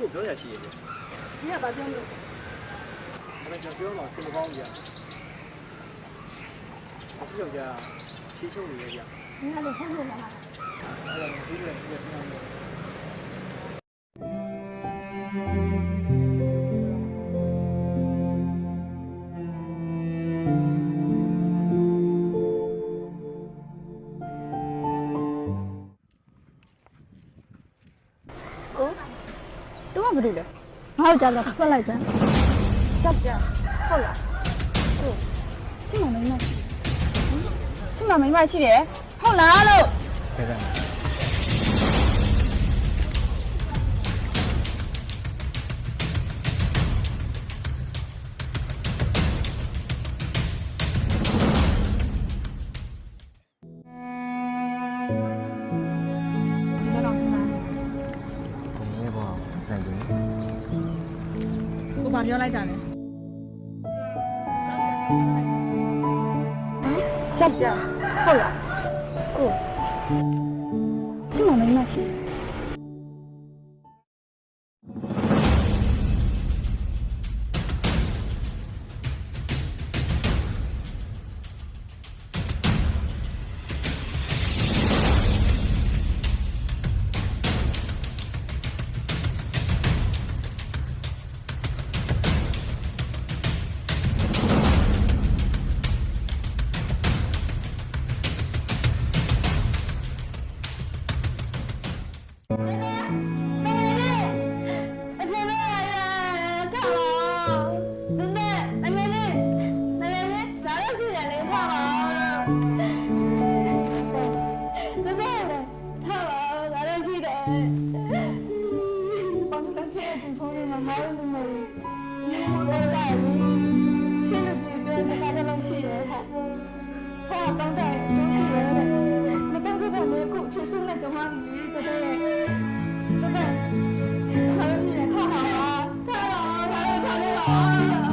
ကိုပြောရရှိရဲ့။ဒီကဘာပြောလို့လဲ။ကျွန်တော်ပြောတော့စင်မကောင်းကြီးอ่ะ။အခုတော့ကြာရှင်းချုပ်နေရဲ့ကြာ။ဒီကလည်းဟုတ်လို့လား။အဲ့ဒါကိုပြီးရပြီးရပြန်လို့ ကဘာလို့လဲငါ့ကိုကြာကြာဖက်လိုက်စမ်းဆက်ပြဟုတ်လားဟုတ်ချစ်မမိမချစ်မမိမရှိတယ်ဟုတ်လားလို့ခဲတယ် မှပြောလိုက်တာလဲဆက်ကြဟုတ်လားကို ဘူးလူမေဘောကကြီးရှင်းလို့ကြည့်ပြန်တစ်ခါတလုံးရှိတယ်ဟာဟာတောင်းတဲ့ကျိုးရှိတယ်မတော့တော့လည်းခုဖြစ်ဆုံးလက်ကြုံရပြီလေတော်တော်ရဲ့တော်တော်ဟာဟာဟာဟာဟာဟာ